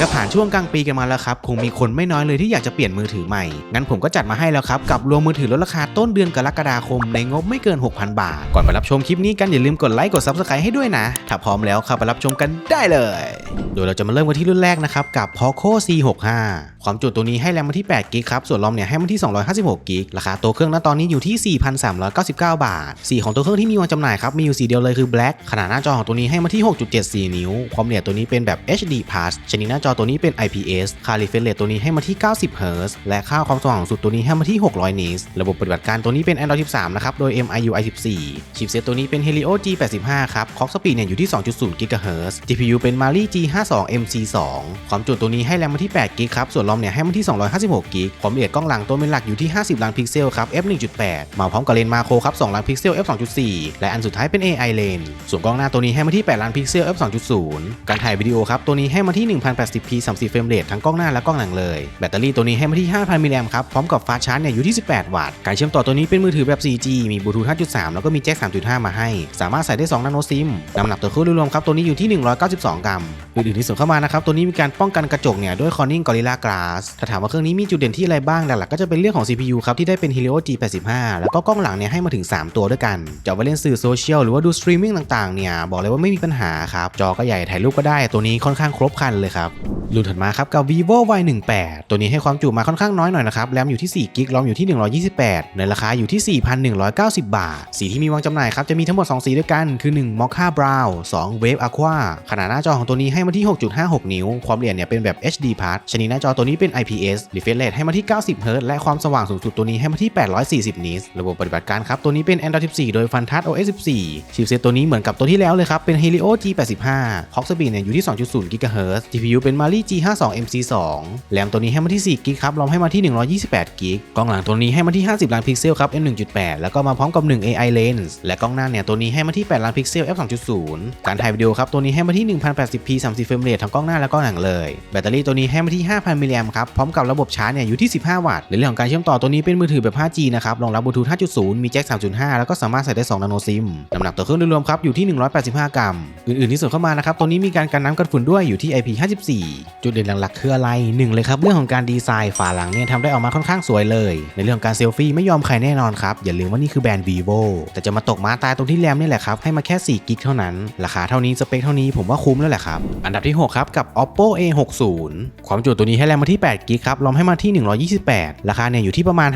ก็ผ่านช่วงกลางปีกันมาแล้วครับคงมีคนไม่น้อยเลยที่อยากจะเปลี่ยนมือถือใหม่ งั้นผมก็จัดมาให้แล้วครับ กับรวมมือถือลดราคาต้นเดือนกรกฎาคมในงบไม่เกิน 6,000 บาท ก่อนไปรับชมคลิปนี้กันอย่าลืมกดไลค์กด Subscribe ให้ด้วยนะ ถ้าพร้อมแล้วเข้าไปรับชมกันได้เลย โดยเราจะมาเริ่มกันที่รุ่นแรกนะครับกับ Poco C65 ความจุตัวนี้ให้แรมมาที่8กิกครับส่วนรอมเนี่ยให้มาที่ 256กิกราคาตัวเครื่องณตอนนี้อยู่ที่ 4,399 บาทสีของตัวเครื่องที่มีวางจำหน่ายครับมีอยู่สีเดียวเลยคือ Black ขนาดหน้าจอของตัวนี้ให้มาที่ 6.74 นิ้ว ความละเอียดตัวนี้เป็นแบบ HD Plus ชนิดหน้าจจอตัวนี้เป็น IPS ค่า refresh rate ตัวนี้ให้มาที่ 90 Hz และค่าความสว่างสูงสุดตัวนี้ให้มาที่ 600 nits ระบบปฏิบัติการตัวนี้เป็น Android 13 นะครับ โดย MIUI 14 ชิปเซตตัวนี้เป็น Helio G85 ครับ Clock Speed เนี่ยอยู่ที่ 2.0 GHz GPU เป็น Mali G52 MC2 ความจุตัวนี้ให้แรมมาที่8กิกครับ ส่วนรอมเนี่ยให้มาที่ 256กิกความละเอียดกล้องหลังตัวเป็นหลักอยู่ที่ 50 ล้านพิกเซลครับ f 1.8มาพร้อมกับเลนส์มาโครครับ 2 ล้านพิกเซล f 2.4และอันสุดท้ายเป็น AI เลนส่วนกล้องหน้าตัวนี้ให้มาที่ 8 ล้านพิกเซล f 2.0การถ่ายวิดีโอครับตัวนี้ให้มาที่ 10p 30เฟรมเรททั้งกล้องหน้าและกล้องหลังเลย แบตเตอรี่ตัวนี้ให้มาที่ 5,000 มิลลิแอมป์ครับ พร้อมกับฟาสชาร์จเนี่ยอยู่ที่ 18 วัตต์ การเชื่อมต่อตัวนี้เป็นมือถือแบบ 4G มีบลูทูธ 5.3 แล้วก็มีแจ็ค 3.5 มาให้ สามารถใส่ได้ 2 นาโนซิม น้ำหนักตัวเครื่องรวมครับ ตัวนี้อยู่ที่ 192 กรัมอื่นๆที่ส่งเข้ามานะครับ ตัวนี้มีการป้องกันกระจกเนี่ยด้วย Corning Gorilla Glass ถ้าถามว่าเครื่องนี้มีจุดเด่นที่อะไรบ้าง หลักๆก็จะเป็นเรื่องของ CPU ครับที่ได้เป็น Helio G85 แล้วก็กล้องหลังเนี่ยให้มาถึง 3 ตัวด้วยกัน จะไว้เล่นสื่อโซเชียลหรือว่าดูสตรีมมิ่งต่างๆเนี่ยบอกเลยว่าไม่มีปัญหาครับจอก็ใหญ่ถ่ายรูปก็ได้ตัวนี้ค่อนข้างครบครันเลยครับรุ่นถัดมาครับกับ vivo y18 ตัวนี้ให้ความจุมาค่อนข้างน้อยหน่อยนะครับ แรมอยู่ที่4กิกรอมอยู่ที่ 128 ในราคาอยู่ที่ 4,190 บาท สีที่มีวางจำหน่ายครับ จะมีทั้งหมด 2 สีด้วยกัน คือ 1 mocha brown 2 wave aqua ขนาดหน้าจอของตัวนี้ให้มาที่ 6.56 นิ้ว ความละเอียดเนี่ยเป็นแบบ HD plus ชนิดหน้าจอตัวนี้เป็น IPS refresh rate ให้มาที่ 90 Hz และความสว่างสูงสุดตัวนี้ให้มาที่ 840 nits ระบบปฏิบัติการครับตัวนี้เป็น Android 14 โดย Funtouch OS 14ชิปเซตตัวนี้เหมือนกับตัวที่แล้วเลยครับเป็น Helio G85 Clock Speed เนี่ยอยู่ที่ 2.0 GHz GPU เป็น Mali G52 MC2 แรมตัวนี้ให้มาที่4กิกครับรอมให้มาที่ 128กิกกล้องหลังตัวนี้ให้มาที่ 50 ล้านพิกเซลครับ f 1.8แล้วก็มาพร้อมกับ 1 AI lens และกล้องหน้าเนี่ยตัวนี้ให้มาที่ 8 ล้านพิกเซล f 2.0การถ่ายวิดีโอครับตัวนี้ให้มาที่ 1080p 30เฟรมเรททั้งกล้องหน้าและกล้องหลังเลย แบตเตอรี่ตัวนี้ให้มาที่ 5,000มิลลิแอมป์ครับพร้อมกับระบบชาร์จเนี่ยอยู่ที่ 15 วัตต์ในเรื่องของการเชื่อมต่อตัวนี้เป็นมือถือแบบ 5G นะครับรองรับบลูทูธ5.0 มีแจ็ค3.5 แล้วก็สามารถใส่ได้2นาโนซิมน้ำหนักตัวเครื่องโดยรวมครับอยู่ที่ 185 กรัม อื่นๆที่ส่งเข้ามานะครับตัวนี้มีการกันน้ำกันฝุ่นด้วยอยู่ที่ IP54 จุดเด่นหลักๆคืออะไรหนึ่งเลยครับ เรื่องของการดีไซน์ฝาหลังเนี่ยทำได้ออกมาค่อนข้างสวยเลย ในเรื่องของการเซลฟี่ไม่ยอมใครแน่นอนครับ อย่าลืมว่านี่คือแบรนด์ vivo แต่จะมาตกม้าตายตรงที่แรมนี่แหละครับ ให้มาแค่ 4 กิกเท่านั้น ราคาเท่านี้สเปคเท่านี้ผมว่าคุ้มแล้วแหละครับ อันดับที่ 6 ครับกับ oppo a60 ความจุตัวนี้ให้แรมมาที่8กิกครับรอมให้มาที่ 128 ราคาเนี่ยอยู่ที่ประมาณ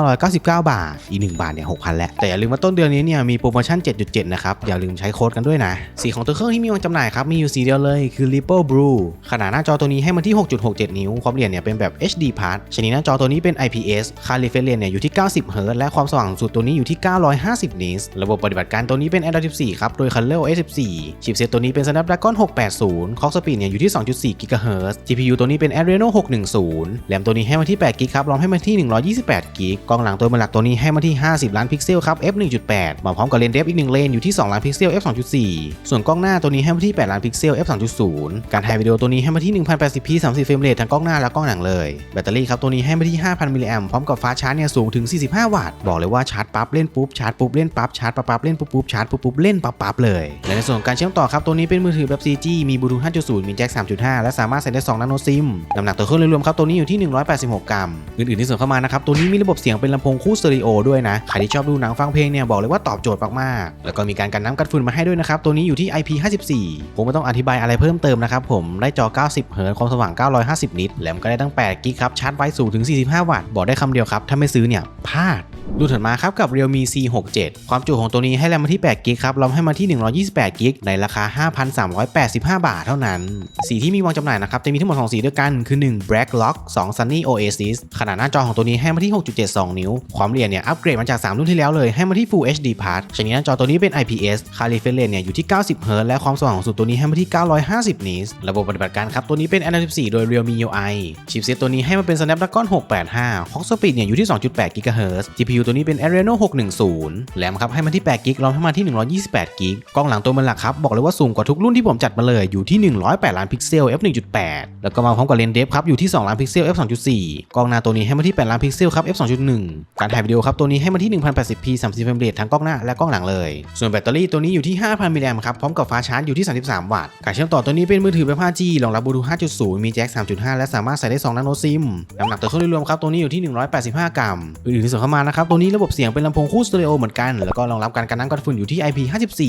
5,999 บาท อีก 1 บาทเนี่ย6,000แล้วแต่อย่าลืมว่าต้นเดือนนี้เนี่ยมีโปรโมชั่น 7.7 นะครับอย่าลืมใช้โค้ดกันด้วยนะสีของตัวเครื่องที่มีวางจำหน่ายครับมีอยู่สีเดียวเลยคือ Ripple Blue ขนาดหน้าจอตัวนี้ให้มาที่ 6.67 นิ้ว ความละเอียดเนี่ยเป็นแบบ HD Plus ชนิดหน้าจอตัวนี้เป็น IPS ค่า refresh rate เนี่ยอยู่ที่ 90 Hz และความสว่างสูงสุดตัวนี้อยู่ที่ 950 nits ระบบปฏิบัติการตัวนี้เป็น Android 14 ครับ โดย Color OS 14ชิปเซตตัวนี้เป็น Snapdragon 680 Clock Speed เนี่ยอยู่ที่ 2.4 GHz GPU ตัวนี้เป็น Adreno 610แรมตัวนี้ให้มาที่ 8 g b ครับ รอมให้มาที่ 128 g b กล้องหลังตัวมันหลักตัวนี้ให้มาที่ 50 ล้านพิกเซลครับ f 1.8มาพร้อมกับเลนส์เดฟอีก1เลนอยู่ที่ 2 ล้านพิกเซล f 2.4ส่วนกล้องหน้าตัวนี้ให้มาที่ 8 ล้านพิกเซล f 2.0การถ่ายวิดีโอตัวนี้ให้มาที่ 1080p 30เฟรมเรททั้งกล้องหน้าและกล้องหลังเลย แบตเตอรี่ครับตัวนี้ให้มาที่ 5,000มิลลิแอมพร้อมกับฟ้าชาร์จเนี่ยสูงถึง 45 วัตต์ บอกเลยว่าชาร์จปั๊บเล่นปุ๊บชาร์จปุ๊บเล่นปั๊บชาร์จปั๊บปั๊บเล่นปุ๊บปุ๊บชาร์จปุ๊บปุ๊บเล่นปั๊บปั๊บเลยและในส่วนการเชื่อมต่อครับตัวนี้เป็นมือถือแบบ 4G มีบลูทูธ5.0 มีแจ็ค3.5 และสามารถใส่ได้2นาโนซิมน้ำหนักตัวเครื่องรวมครับตัวนี้อยู่ที่ 186 กรัมอื่นๆที่ส่งเข้ามานะครับตัวนี้มีระบบเสียงเป็นลำโพงคู่สเตอริโอด้วยนะใครที่ชอบดูหนังฟังเพลงเนี่ยบอกเลยว่าตอบโจทย์มากๆแล้วก็มีการกันน้ำกันฝุ่นมาให้ด้วยนะครับตัวนี้อยู่ที่ IP54 ผมไม่ต้องอธิบายอะไรเพิ่มเติมนะครับผมได้จอ90เฮิร์ตความสว่าง 950 นิตส์แรมก็ได้ตั้ง 8 กิกครับ ชาร์จไวสูงถึง 45 วัตต์ บอกได้คำเดียวครับ ถ้าไม่ซื้อเนี่ยพลาดดูถัดมาครับกับ Realme C67 ความจุของตัวนี้ให้แรมมาที่8กิกครับรอมให้มาที่ 128กิกในราคา 5,385 บาทเท่านั้น สีที่มีวางจำหน่ายนะครับจะมีทั้งหมด2สีด้วยกันคือ 1 Black Lock 2 Sunny Oasis ขนาดหน้าจอของตัวนี้ให้มาที่ 6.72 นิ้ว ความละเอียดเนี่ยอัปเกรดมาจาก 3 รุ่นที่แล้วเลยให้มาที่ Full HD Plus ชนิดหน้าจอตัวนี้เป็น IPS คา refresh rate เนี่ยอยู่ที่ 90 Hz และความสว่างของสุดตัวนี้ให้มาที่ 950 nits ระบบปฏิบัติการครับ ตัวนี้เป็น Android 14 โดย Realme UI ชิปเซตตัวนี้ให้มาเป็น Snapdragon 685 Clock Speed เนี่ยอยู่ที่ 2.8 GHz GPU ตัวนี้เป็น Adreno 610 แรมครับให้มาที่8กิกรอมให้มาที่ 128กิกล้องหลังตัวมันหลักครับ บอกเลยว่าสูงกว่าทุกรุ่นที่ผมจัดมาเลยอยู่ที่ 108 ล้านพิกเซล f 1.8 แล้วก็มาพร้อมกับเลนส์เดฟครับอยู่ที่ 2 ล้านพิกเซล f 2.4 กล้องหน้าตัวนี้ให้มาที่ 8 ล้านพิกเซลครับ f 2.1 การถ่ายวิดีโอครับตัวนี้ให้มาที่ 1080p 30เฟรมเรททั้งกล้องหน้าและกล้องหลังเลย ส่วนแบตเตอรี่ตัวนี้อยู่ที่ 5,000มิลลิแอมป์ครับพร้อมกับฟ้าชาร์จอยู่ที่ 33 วัตต์การเชื่อมต่อตัวนี้เป็นมือถือแบบ 5G รองรับบลูทูธ5.0 มีแจ็ค 3.5 และสามารถใส่ได้ 2 นาโนซิม น้ำหนักตัวเครื่องรวมครับ ตัวนี้อยู่ที่ 185 กรัม อื่นๆที่ส่งเข้ามานะครับ ตัวนี้ระบบเสียงเป็นลำโพงคู่สเตอริโอเหมือนกัน แล้วก็รองรับการกันน้ำกันฝุ่นอยู่ที่ IP54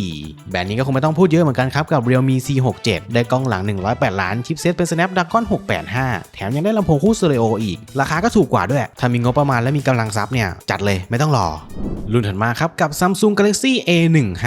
แบรนด์นี้ก็คงไม่ต้องพูดเยอะเหมือนกันครับกับ Realme C67 ได้กล้องหลัง 108 ล้าน ชิปเซตเป็น Snapdragon 685 แถมยังได้ลำโพงคู่สเตอริโออีก ราคาก็ถูกกว่าด้วย ถ้ามีงบประมาณและมีกำลังทรัพย์เนี่ยจัดเลยไม่ต้องรอ รุ่นถัดมาครับกับ Samsung Galaxy A15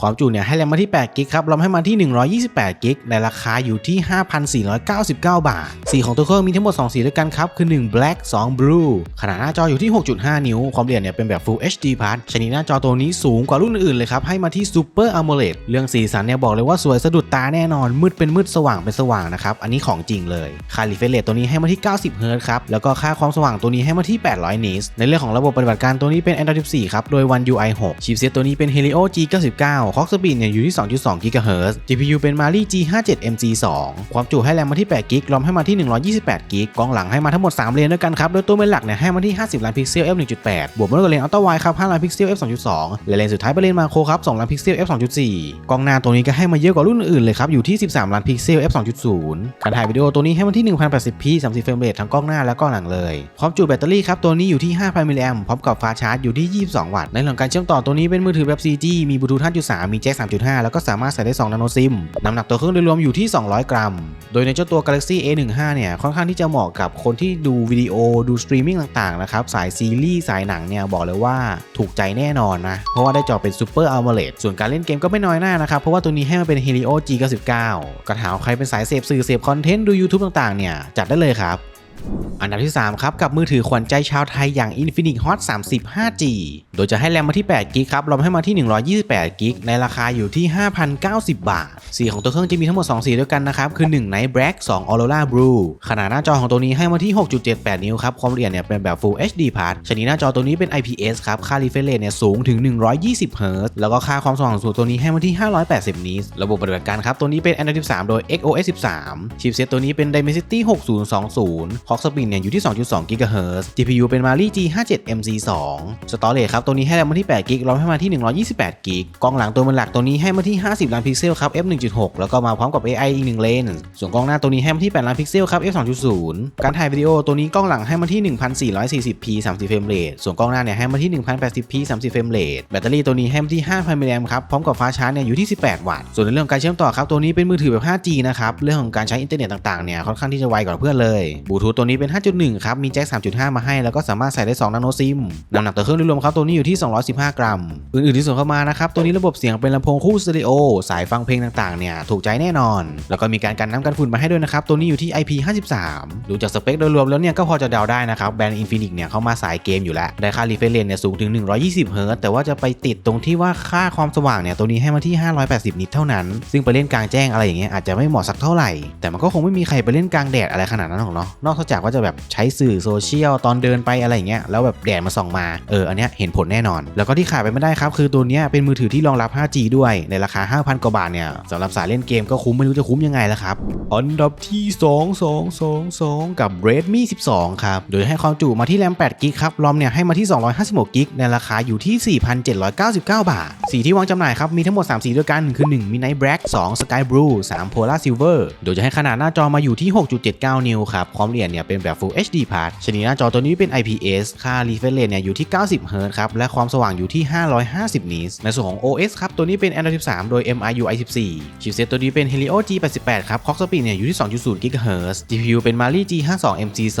ความจุเนี่ยให้แรมมาที่8กิกครับรอมให้มาที่128กิกในราคาอยู่ที่5 5,499 บาท สีของตัวเครื่องมีทั้งหมด 2 สีด้วยกันครับ คือ 1 black 2 blue ขนาดหน้าจออยู่ที่ 6.5 นิ้ว ความละเอียดเนี่ยเป็นแบบ Full HD Plus ชนิดหน้าจอตัวนี้สูงกว่ารุ่นอื่นเลยครับ ให้มาที่ Super AMOLED เรื่องสีสันเนี่ยบอกเลยว่าสวยสะดุดตาแน่นอน มืดเป็นมืดสว่างเป็นสว่างนะครับ อันนี้ของจริงเลยค่า refresh rate ตัวนี้ให้มาที่ 90 Hz ครับ แล้วก็ค่าความสว่างตัวนี้ให้มาที่ 800 nits ในเรื่องของระบบปฏิบัติการตัวนี้เป็น Android 14 ครับ โดย One UI 6ชิปเซตตัวนี้เป็น Helio G99 Clock Speed เนี่ยอยู่ที่ 2.2 GHz GPU เป็น Mali G57 MG2 ความความจุให้แรมมาที่8กิกรอมให้มาที่ 128กิกกล้องหลังให้มาทั้งหมด 3 เลนด้วยกันครับ โดยตัวเป็นหลักเนี่ยให้มาที่ 50 ล้านพิกเซล f 1.8 บวกมาด้วยเลนอัลตร้าไวครับ 5 ล้านพิกเซล f 2.2 และเลนสุดท้ายเป็นเลนมาโครครับ 2 ล้านพิกเซล f 2.4 กล้องหน้าตัวนี้ก็ให้มาเยอะกว่ารุ่นอื่นเลยครับ อยู่ที่ 13 ล้านพิกเซล f 2.0 การถ่ายวิดีโอตัวนี้ให้มาที่ 1080p 30เฟรมเรททั้งกล้องหน้าและกล้องหลังเลย ความจุแบตเตอรี่ครับตัวนี้อยู่ที่ 5,000 มิลลิแอมพร้อมกับฟ้าชาร์จอยู่ที่ 22 วัตต์ ในเรื่องการเชื่อมต่อตัวนี้เป็นมือถือแบบ 4G มีบลูทูธ5.3 มีแจ็ค3.5 แล้วก็สามารถใส่ได้ 2 นาโนซิม น้ำหนักตัวเครื่องโดยรวมอยู่ที่ 200 กรัมโดยในเจ้าตัว Galaxy A15 เนี่ยค่อนข้างที่จะเหมาะกับคนที่ดูวิดีโอดูสตรีมมิ่งต่างๆนะครับสายซีรีส์สายหนังเนี่ยบอกเลยว่าถูกใจแน่นอนนะ เพราะว่าได้จอเป็น Super AMOLED ส่วนการเล่นเกมก็ไม่น้อยหน้านะครับ เพราะว่าตัวนี้ให้มันเป็น Helio G99 ก็ถาวใครเป็นสายเสพสื่อเสพคอนเทนต์ดู YouTube ต่างๆเนี่ยจัดได้เลยครับ อันดับที่ 3 ครับกับมือถือขวัญใจชาวไทยอย่าง Infinix Hot 30 5G โดยจะให้แรมมาที่8กิกครับรอมให้มาที่ 128กิกในราคาอยู่ที่ 5,090 บาท สีของตัวเครื่องจะมีทั้งหมด 2 สีด้วยกันนะครับ คือ 1 Night Black 2 Aurora Blue ขนาดหน้าจอของตัวนี้ให้มาที่ 6.78 นิ้วครับ ความละเอียดเนี่ยเป็นแบบ Full HD Plus ชนิดหน้าจอตัวนี้เป็น IPS ครับ ค่า refresh rate เนี่ยสูงถึง 120 Hz แล้วก็ค่าความสว่างสูงตัวนี้ให้มาที่ 580 nits ระบบปฏิบัติการครับตัวนี้เป็น Android 13 โดย XOS 13ชิปเซตตัวนี้เป็น Dimensity 6020 Clock Speed เนี่ยอยู่ที่ 2.2 GHz GPU เป็น Mali G57 MG2 Storage ครับตัวนี้ให้แรมมาที่8 GB รอมให้มาที่ 128 GB กล้องหลังตัวมันหลักตัวนี้ให้มาที่ 50 ล้านพิกเซลครับ f 1.6แล้วก็มาพร้อมกับ AI อีก1เลนส์ส่วนกล้องหน้าตัวนี้ให้มาที่ 8 ล้านพิกเซลครับ f 2.0การถ่ายวิดีโอตัวนี้กล้องหลังให้มาที่ 1440p 30เฟรมเรทส่วนกล้องหน้าเนี่ยให้มาที่ 1080p 30เฟรมเรทแบตเตอรี่ตัวนี้ให้มาที่ 5,000มิลลิแอมครับพร้อมกับฟ้าชาร์จเนี่ยอยู่ที่ 18 วัตต์ส่วนในเรื่องของการเชื่อมต่อครับตัวนี้เป็นมือถือแบบ 5G นะครับเรื่องของการใช้อินเทอร์เน็ตต่างๆเนี่ยค่อนข้างที่จะไวกว่าเพื่อนเลยบลูทูธตัวนี้เป็น 5.1 ครับ มีแจ็ค 3.5 มาให้ แล้วก็สามารถใส่ได้ 2 นาโนซิม น้ำหนักตัวเครื่องโดยรวมครับ ตัวนี้อยู่ที่ 215 กรัม อื่นๆที่ส่งเข้ามานะครับ ตัวนี้ระบบเสียงเป็นลำโพงคู่สเตอริโอ สายฟังเพลงต่างๆ เนี่ย ถูกใจแน่นอน แล้วก็มีการกันน้ำกันฝุ่นมาให้ด้วยนะครับ ตัวนี้อยู่ที่ IP53 ดูจากสเปคโดยรวมแล้วเนี่ย ก็พอจะเดาได้นะครับ แบรนด์ Infinix เนี่ยเข้ามาสายเกมอยู่แล้ว ได้ค่า refresh rate เนี่ยสูงถึง 120 Hz แต่ว่าจะไปติดตรงที่ว่าค่าความสว่างเนี่ยตัวนี้ให้มาที่ 580 นิตเท่านั้น ซึ่งไปเล่นกลางแจ้งอะไรอย่างเงี้ยอาจจะไม่เหมาะสักเท่าไหร่แต่มันก็คงไม่มีใครไปเล่นกลางแดดอะไรขนาดนั้นหรอกเนาะนอกจากว่าจะแบบใช้สื่อโซเชียลตอนเดินไปอะไรอย่างเงี้ยแล้วแบบแดดมาส่องมาเอออันเนี้ยเห็นผลแน่นอน แล้วก็ที่ขาดไปไม่ได้ครับ คือตัวเนี้ยเป็นมือถือที่รองรับ 5G ด้วยในราคา 5,000 กว่าบาทเนี่ยสำหรับสายเล่นเกมก็คุ้มไม่รู้จะคุ้มยังไงแล้วครับอันดับที่ 2 2 2 2 กับ Redmi 12 ครับ โดยให้ความจุมาที่แรม8กิกครับรอมเนี่ยให้มาที่ 256กิกในราคาอยู่ที่ 4,799 บาท สีที่วางจำหน่ายครับ มีทั้งหมด 3 สีด้วยกันคือ 1 Midnight Black 2 Sky Blue 3 Polar Silver โดยจะให้ขนาดหน้าจอมาอยู่ที่ 6.79 นิ้วครับความละเอียดเนี่ยเป็นแบบ Full HD Plus ชนิดหน้าจอตัวนี้เป็น IPS ค่า refresh rate เนี่ยอยู่ที่ 90 Hz ครับ และความสว่างอยู่ที่ 550 nits ในส่วนของ OS ครับ ตัวนี้เป็น Android 13 โดย MIUI 14 ชิปเซตตัวนี้เป็น Helio G88 ครับ Clock Speed เนี่ยอยู่ที่ 2.0 GHz GPU เป็น Mali G52 MG2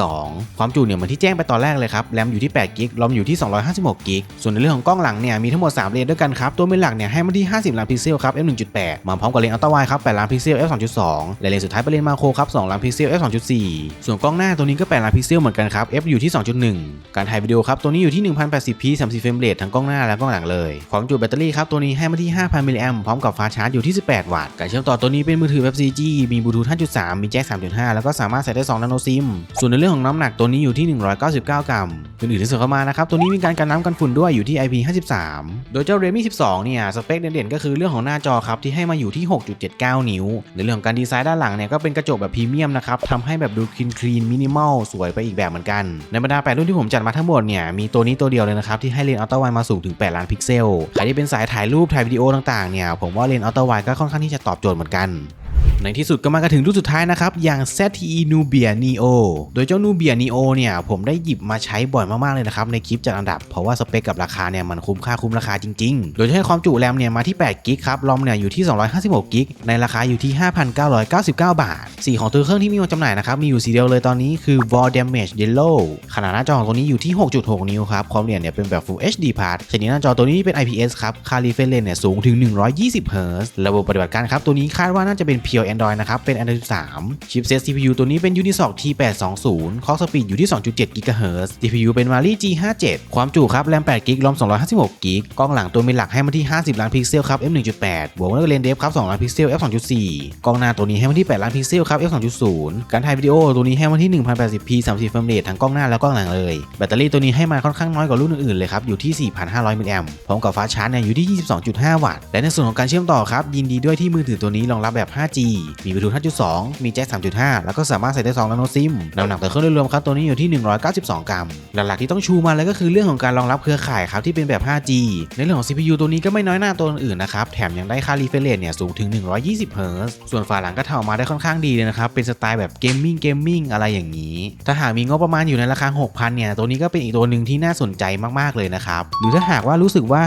ความจุเนี่ยเหมือนที่แจ้งไปตอนแรกเลยครับ แรมอยู่ที่8 g b รอมอยู่ที่ 256 g b ส่วนในเรื่องของกล้องหลังเนี่ยมีทั้งหมด 3 เลนด้วยกันครับ ตัวเป็นหลักเนี่ยให้มาที่ 50 ล้านพิกเซลครับ f 1.8มาพร้อมกับเลนส์อัลตร้าไวด์ครับ8ล้านพิกเซล f 2.2และเลนส์สุดท้ายเป็นเลนส์มาโครครับ2ล้านพิกเซล f 2.4ส่วนกล้องหน้าตัวนี้ก็8ล้านพิกเซลเหมือนกันครับ f อยู่ที่ 2.1 การถ่ายวิดีโอครับ ตัวนี้อยู่ที่ 1080p 30เฟรมเรททั้งกล้องหน้าและกล้องหลังเลย ความจุแบตเตอรี่ครับ ตัวนี้ให้มาที่ 5,000มิลลิแอมพร้อมกับฟ้าชาร์จอยู่ที่ 18 วัตต์ การเชื่อมต่อตัวนี้เป็นมือถือแบบ 4G มีบลูทูธ 5.3 มีแจ็ค 3.5 แล้วก็สามารถใส่ได้2นาโนซิม ส่วนในเรื่องของน้ำหนักตัวนี้อยู่ที่ 199 กรัมอื่นๆที่เสริมเข้ามานะครับ ตัวนี้มีการกันน้ำกันฝุ่นด้วยอยู่ที่ IP53 โดยเจ้า Redmi 12 เนี่ย สเปคเด่นๆ ก็คือเรื่องของหน้าจอครับที่ให้มาอยู่ที่ 6.79 นิ้ว ในเรื่องของการดีไซน์ด้านหลังเนี่ยก็เป็นกระจกแบบพรีเมียมนะครับทำให้แบบดูคลีนคลีนมินิมอลสวยไปอีกแบบเหมือนกัน ในบรรดา8รุ่นที่ผมจัดมาทั้งหมดเนี่ยมีตัวนี้ตัวเดียวเลยนะครับที่ให้เลนส์อัลตร้าไวมาสูงถึง 8 ล้านพิกเซลใครที่เป็นสายถ่ายรูปถ่ายวิดีโอต่างๆเนี่ยผมว่าเลนส์อัลตร้าไวก็ค่อนข้างที่จะตอบโจทย์เหมือนกัน ในที่สุดก็มากันถึงรุ่นสุดท้ายนะครับ อย่าง ZTE Nubia Neo โดยเจ้า Nubia Neo เนี่ยผมได้หยิบมาใช้บ่อยมาก ๆ เลยนะครับ ในคลิปจัดอันดับ เพราะว่าสเปคกับราคาเนี่ยมันคุ้มค่าคุ้มราคาจริง ๆ โดยจะให้ความจุแรมเนี่ยมาที่8กิกครับรอมเนี่ยอยู่ที่ 256กิกในราคาอยู่ที่ 5,999 บาท สีของตัวเครื่องที่มีวางจำหน่ายนะครับมีอยู่สีเดียวเลยตอนนี้คือ Wall Damage Yellow ขนาดหน้าจอของตัวนี้อยู่ที่ 6.6 นิ้วครับความละเอียดเนี่ยเป็นแบบ Full HD Plus ชนิดหน้าจอตัวนี้เป็น IPS ครับค่า refresh rate เนี่ยสูงถึง 120 Hz ระบบปฏิบัติการครับตัวนี้คาดว่าน่าจะเป็น Pure Android นะครับ เป็น Android 13 ชิปเซต CPU ตัวนี้เป็น Unisoc T820 Clock Speed อยู่ที่ 2.7 GHz GPU เป็น Mali G57 ความจุครับ แรม8 g b รอม256 g b กล้องหลังตัวมีหลักให้มาที่ 50 ล้านพิกเซลครับ f 1.8บวกด้วยเลนเดฟครับ 2 ล้านพิกเซล f 2.4กล้องหน้าตัวนี้ให้มาที่ 8 ล้านพิกเซลครับ f 2.0การถ่ายวิดีโอตัวนี้ให้มาที่ 1080p 30เฟรมเรททั้งกล้องหน้าและกล้องหลังเลย แบตเตอรี่ตัวนี้ให้มาค่อนข้างน้อยกว่ารุ่นอื่นๆเลยครับอยู่ที่ 4,500มิลลิแอมพร้อมกับฟ้าชาร์จเนี่ยอยู่ที่ 22.5 วัตต์และในส่วนของการเชื่อมต่อครับยินดีด้วยที่มือถือตัวนี้รองรับแบบ 5G มีบลูทูธ5.2 มีแจ็ค3.5 แล้วก็สามารถใส่ได้2นาโนซิมน้ำหนักต่อเครื่องโดยรวมครับตัวนี้อยู่ที่ 192 กรัม หลักๆที่ต้องชูมาเลยก็คือเรื่องของการรองรับเครือข่ายครับที่เป็นแบบ 5G ในเรื่องของ CPU ตัวนี้ก็ไม่น้อยหน้าตัวอื่นนะครับ แถมยังได้ค่า refresh rate เนี่ยสูงถึง 120 Hz ส่วนฝาหลังก็เท่ามาได้ค่อนข้างดีเลยนะครับ เป็นสไตล์แบบเกมมิ่งเกมมิ่งอะไรอย่างนี้ ถ้าหากมีงบประมาณอยู่ในราคา 6,000 เนี่ย ตัวนี้ก็เป็นอีกตัวหนึ่งที่น่าสนใจมากๆเลยนะครับ หรือถ้าหากว่ารู้สึกว่า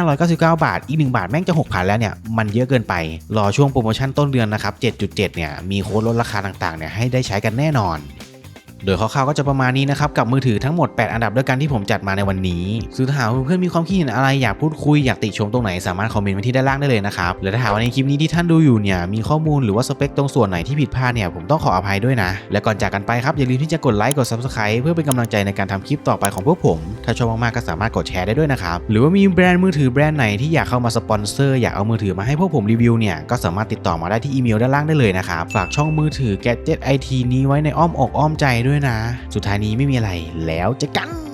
5,599 บาท อีก 1 บาทแม่งจะ 6,000 แล้วเนี่ย มันเยอะเกินไป รอช่วงโปรโมชั่นต้นเดือนนะครับ 7.7 เนี่ย มีโค้ดลดราคาต่างๆ เนี่ยให้ได้ใช้กันแน่นอน โดยคร่าวๆก็จะประมาณนี้นะครับกับมือถือทั้งหมด 8 อันดับด้วยกันที่ผมจัดมาในวันนี้ซึ่งถ้าหากเพื่อนๆมีความคิดเห็นอะไรอยากพูดคุยอยากติชมตรงไหนสามารถคอมเมนต์ไว้ที่ด้านล่างได้เลยนะครับและถ้าหากว่าในคลิปนี้ที่ท่านดูอยู่เนี่ยมีข้อมูลหรือว่าสเปคตรงส่วนไหนที่ผิดพลาดเนี่ยผมต้องขออภัยด้วยนะ และก่อนจากกันไปครับอย่าลืมที่จะกดไลค์กด subscribe เพื่อเป็นกำลังใจในการทำคลิปต่อไปของพวกผม ถ้าชอบมากๆก็สามารถกดแชร์ได้ด้วยนะครับหรือว่ามีแบรนด์มือถือแบรนด์ไหนที่อยากเข้ามาสปอนเซอร์อยากเอามือถือมาให้พวกผมรีวิวเนี่ยก็สามารถติดต่อมาได้ที่อีเมลด้านล่างได้เลยนะครับฝากช่องมือถือ Gadget IT นี้ไว้ในอ้อมอกอ้อมใจด้วยนะ สุดท้ายนี้ไม่มีอะไรแล้วจะกัน